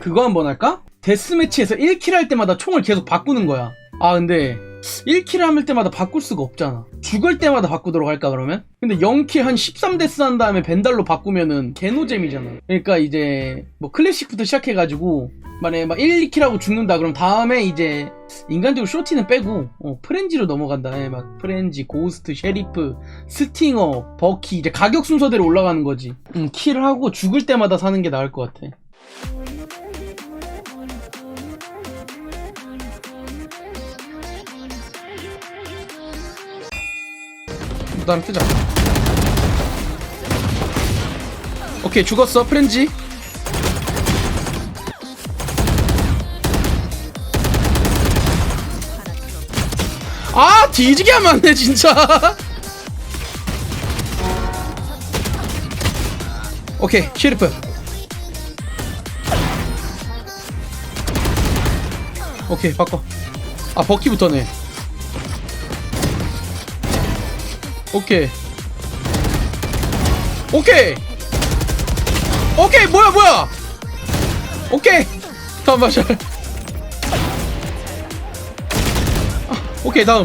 그거 한번 할까? 데스매치에서 1킬 할 때마다 총을 계속 바꾸는 거야. 아, 근데 1킬 할 때마다 바꿀 수가 없잖아. 죽을 때마다 바꾸도록 할까, 그러면? 근데 0킬 한 13데스 한 다음에 벤달로 바꾸면은 개노잼이잖아. 그러니까 이제 뭐 클래식부터 시작해가지고 만약에 막 1, 2킬 하고 죽는다 그럼 다음에 이제 인간적으로 쇼티는 빼고 어, 프렌지로 넘어간다. 예, 막 프렌지, 고스트, 셰리프, 스팅어, 버키 이제 가격 순서대로 올라가는 거지. 음, 킬을 하고 죽을 때마다 사는 게 나을 것 같아. 나랑 뜨자. 오케이 죽었어 프렌지. 아 뒤지게 하면 안돼 진짜. 오케이 셰리프. 오케이 바꿔. 아 버키부터네. 오케이. 오케이. 오케이 뭐야 뭐야. 오케이. 잠깐만 잘. 아, 오케이 다음.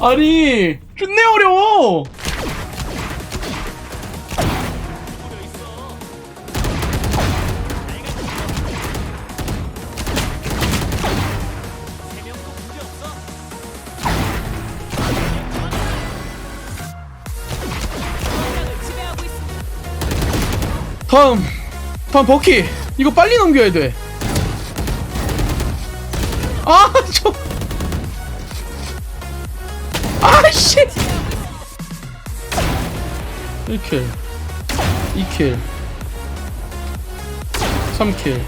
아니 끝내 어려워. 다음 다음 버키 이거 빨리 넘겨야 돼. 아 저. 아씨. 1킬 2킬 3킬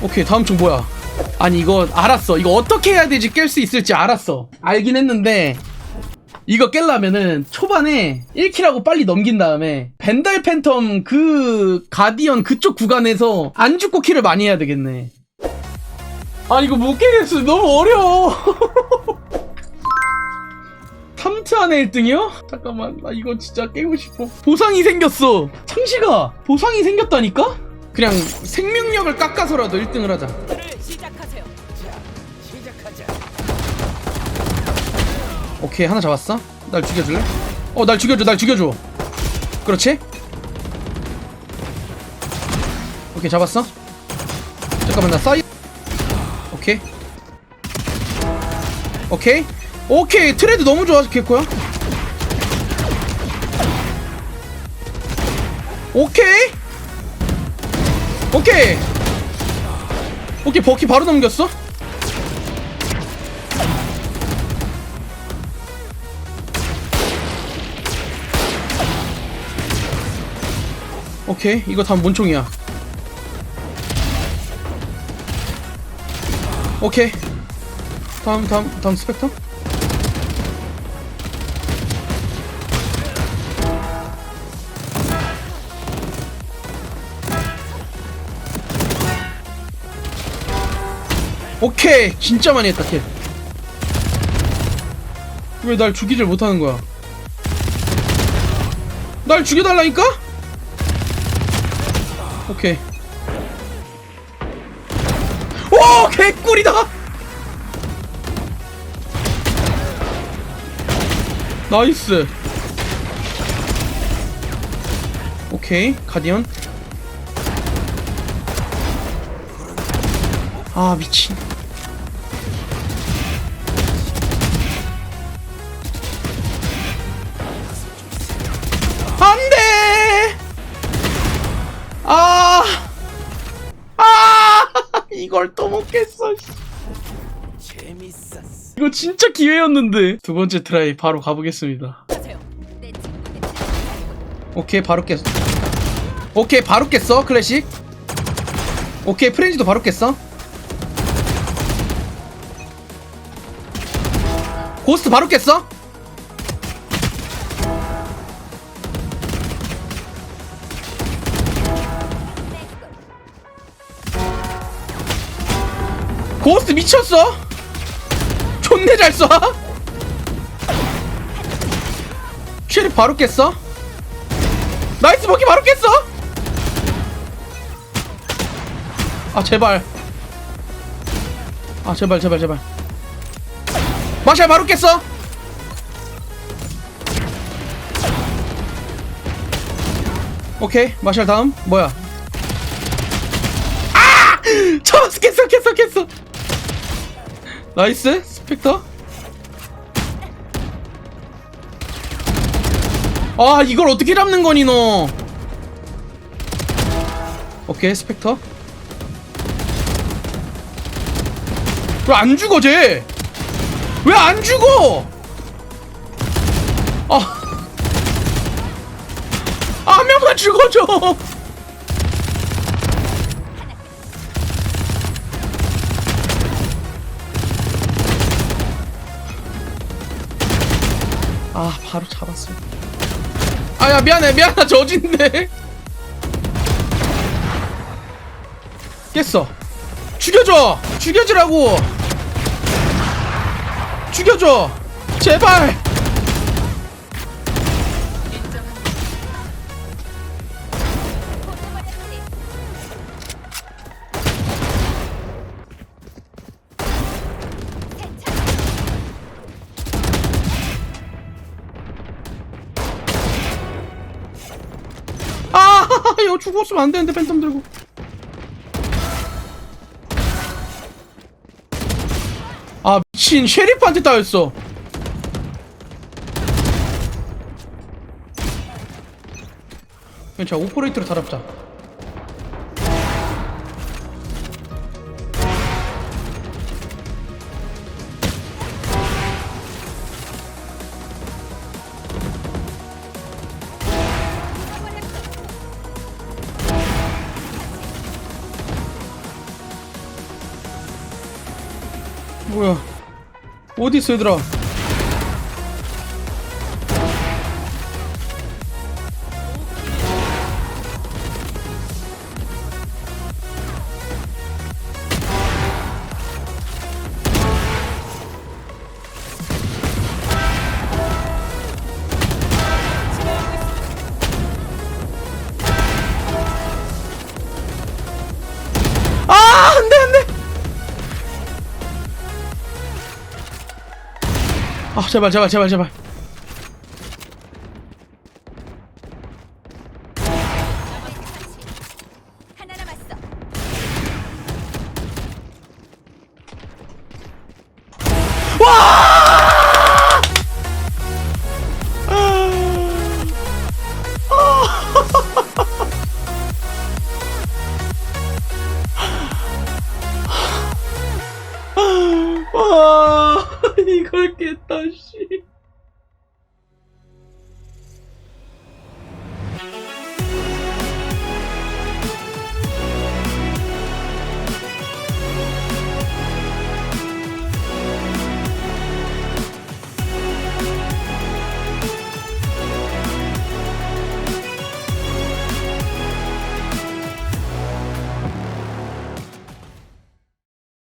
오케이 다음 총 뭐야 아니 이거 알았어 이거 어떻게 해야 되지 깰 수 있을지 알았어 알긴 했는데 이거 깰라면은 초반에 1킬하고 빨리 넘긴 다음에 벤달 팬텀 그 가디언 그쪽 구간에서 안 죽고 킬을 많이 해야 되겠네. 아 이거 못 깨겠어. 너무 어려워. 3트 안에 1등이요? 잠깐만 나 이거 진짜 깨고 싶어. 보상이 생겼어. 창시가 보상이 생겼다니까? 그냥 생명력을 깎아서라도 1등을 하자 오케이 하나 잡았어. 날 죽여줄래? 어 날 죽여줘 날 죽여줘. 그렇지? 오케이 잡았어. 잠깐만 나 사이 오케이. 오케이. 오케이 트레드 너무 좋아 개코야. 오케이. 오케이. 오케이 버키 바로 넘겼어 오케이 이거 다음 뭔 총이야. 오케이. 다음 다음 다음 스펙터? 오케이! 진짜 많이 했다 킬 왜 날 죽이질 못하는 거야? 날 죽여달라니까? 오케이. 오 개꿀이다. 나이스. 오케이 가디언. 아 미친. 아, 아, 이걸 또 먹겠어. 씨. 재밌었어. 이거 진짜 기회였는데. 두 번째 트라이 바로 가보겠습니다. 오케이, 바로 깼어. 오케이, 바로 깼어, 클래식. 오케이, 프렌즈도 바로 깼어. 고스트 바로 깼어. 고스트 미쳤어? 존내 잘 쏴? 쉐리 바로 깼어? 나이스 먹기 바로 깼어? 아 제발. 아 제발 제발 제발. 마샬 바로 깼어? 오케이 마샬 다음. 뭐야? 아! 잡았어 깼어 깼어 깼어 나이스 스펙터 아 이걸 어떻게 잡는 거니 너 오케이 스펙터 왜 안 죽어 쟤? 왜 안 죽어? 아, 아, 한 명만 죽어줘. 아, 바로 잡았어. 아야 미안해 미안해 저진데. 깼어. 죽여줘! 죽여주라고! 죽여줘! 제발! 아! 이거 죽었으면 안 되는데 팬텀 들고. 아 미친 쉐리프한테 따였어 괜찮아 오퍼레이터로 달아보자 뭐야? 어디 있어 얘들아? 아 아 제발 제발 제발 제발 이걸 깼다, 씨.